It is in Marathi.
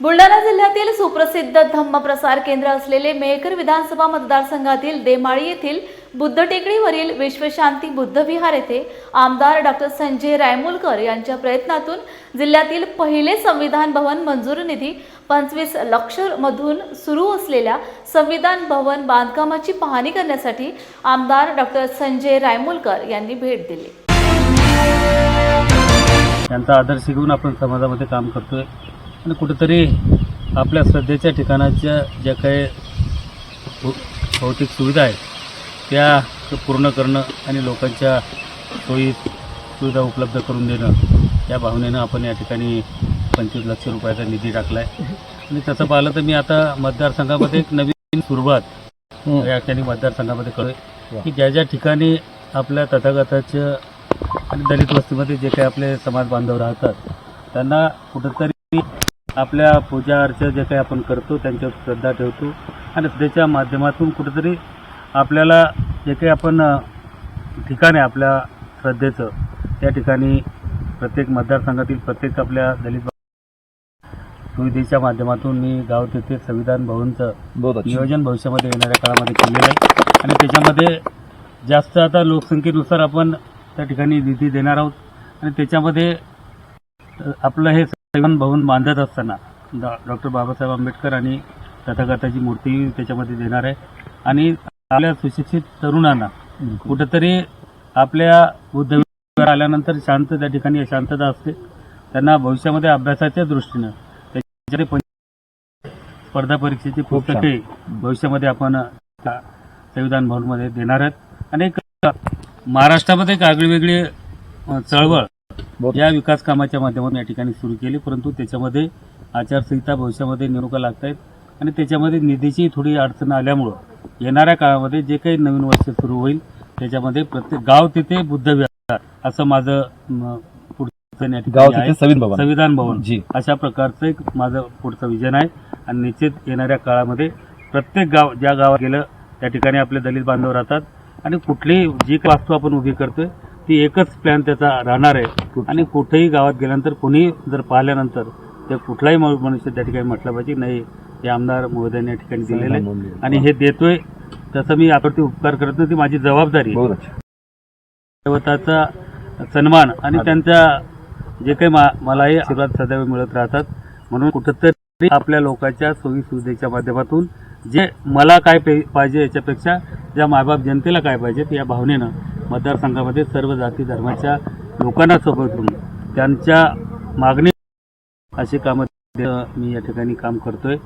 बुलढाणा जिल्ह्यातील सुप्रसिद्ध धम्म प्रसार केंद्र असलेले मेहकर विधानसभा मतदारसंघातील देमाळी येथील बुद्ध टेकडीवरील विश्वशांती बुद्ध विहार येथे आमदार डॉक्टर संजय रायमुलकर यांच्या प्रयत्नातून जिल्ह्यातील पहिले संविधान भवन मंजूर निधी पंचवीस लक्ष मधून सुरू असलेल्या संविधान भवन बांधकामाची पाहणी करण्यासाठी आमदार डॉक्टर संजय रायमुलकर यांनी भेट दिली. त्यांचा आदर्श घेऊन आपण समाजामध्ये काम करतोय. आणि कुठेतरी आपल्या श्रद्धेच्या ठिकाणाच्या ज्या काही भौतिक सुविधा आहेत त्या पूर्ण करणं आणि लोकांच्या सोयी सुविधा उपलब्ध करून देणं या भावनेनं आपण या ठिकाणी पंचवीस लक्ष रुपयाचा निधी टाकला आहे आणि तसं पाहिलं तर मी आता मतदारसंघामध्ये एक नवीन सुरुवात या ठिकाणी मतदारसंघामध्ये करोय की ज्या ज्या ठिकाणी आपल्या तथागताच्या आणि दलित वस्तीमध्ये जे काही आपले समाज बांधव राहतात त्यांना कुठंतरी आपल्या पूजा अर्चा जे काही आपण करतो त्यांच्यावर श्रद्धा ठेवतो. आणि त्याच्या माध्यमातून कुठंतरी आपल्याला जे काही आपण ठिकाण आहे आपल्या श्रद्धेचं त्या ठिकाणी प्रत्येक मतदारसंघातील प्रत्येक आपल्या दलित सुविधेच्या माध्यमातून मी गाव तेथे संविधान भवनचं नियोजन भविष्यामध्ये येणाऱ्या काळामध्ये केलेलं आहे. आणि त्याच्यामध्ये जास्त आता लोकसंख्येनुसार आपण त्या ठिकाणी निधी देणार आहोत. आणि त्याच्यामध्ये आपलं हे संविधान भवन बांधत असताना डॉ डॉक्टर बाबासाहेब आंबेडकर आणि तथागताची मूर्ती त्याच्यामध्ये देणार आहे. आणि आपल्या सुशिक्षित तरुणांना कुठंतरी आपल्या बुद्ध आल्यानंतर शांत त्या ठिकाणी शांतता असते. त्यांना भविष्यामध्ये अभ्यासाच्या दृष्टीनं त्याच्यामध्ये पंच- स्पर्धा परीक्षेची. पुस्तके भविष्यामध्ये आपण संविधान भवनमध्ये देणार आहेत. आणि महाराष्ट्रामध्ये एक आगळीवेगळी चळवळ या विकास कामाच्या माध्यमातून या ठिकाणी सुरू केली परंतु त्याच्यामध्ये आचारसंहिता भविष्यामध्ये निवडणुका लागत आहेत आणि त्याच्यामध्ये निधीची थोडी अडचण आल्यामुळं येणाऱ्या काळामध्ये जे काही नवीन वर्ष सुरू होईल त्याच्यामध्ये प्रत्येक गाव तिथे बुद्ध विहार असं माझं पुढचं या ठिकाणी गाव आहे. तिथे संविधान भवन. जी. अशा प्रकारचं एक माझं पुढचं विजन आहे. आणि निश्चित येणाऱ्या काळामध्ये प्रत्येक गाव ज्या गावात गेलं त्या ठिकाणी आपले दलित बांधव राहतात. आणि कुठलीही जी वास्तू आपण उभी करतोय ती एकच प्लॅन त्याचा राहणार आहे. आणि कुठेही गावात गेल्यानंतर कोणी जर पाहिल्यानंतर ते कुठलाही मनुष्य त्या ठिकाणी म्हटलं पाहिजे नाही हे आमदार महोदयांनी या ठिकाणी दिलेलं आहे. आणि हे देतोय तसं मी यावरती उपकार करत नाही ती माझी जबाबदारी आहे. बहुत अच्छा देवताचा सन्मान आणि त्यांचा जे काही मा- मलाही आशीर्वाद सदैव मिळत राहतात. म्हणून कुठंतरी आपल्या लोकांच्या सोयी सुविधेच्या माध्यमातून जे मला काय पाहिजे याच्यापेक्षा ज्या मायबाप जनतेला काय पाहिजे या भावनेनं मतदारसंघामध्ये सर्व जाती धर्माच्या लोकांना सोबत घेऊन त्यांच्या मागणी अशी कामं मी या ठिकाणी काम करतोय.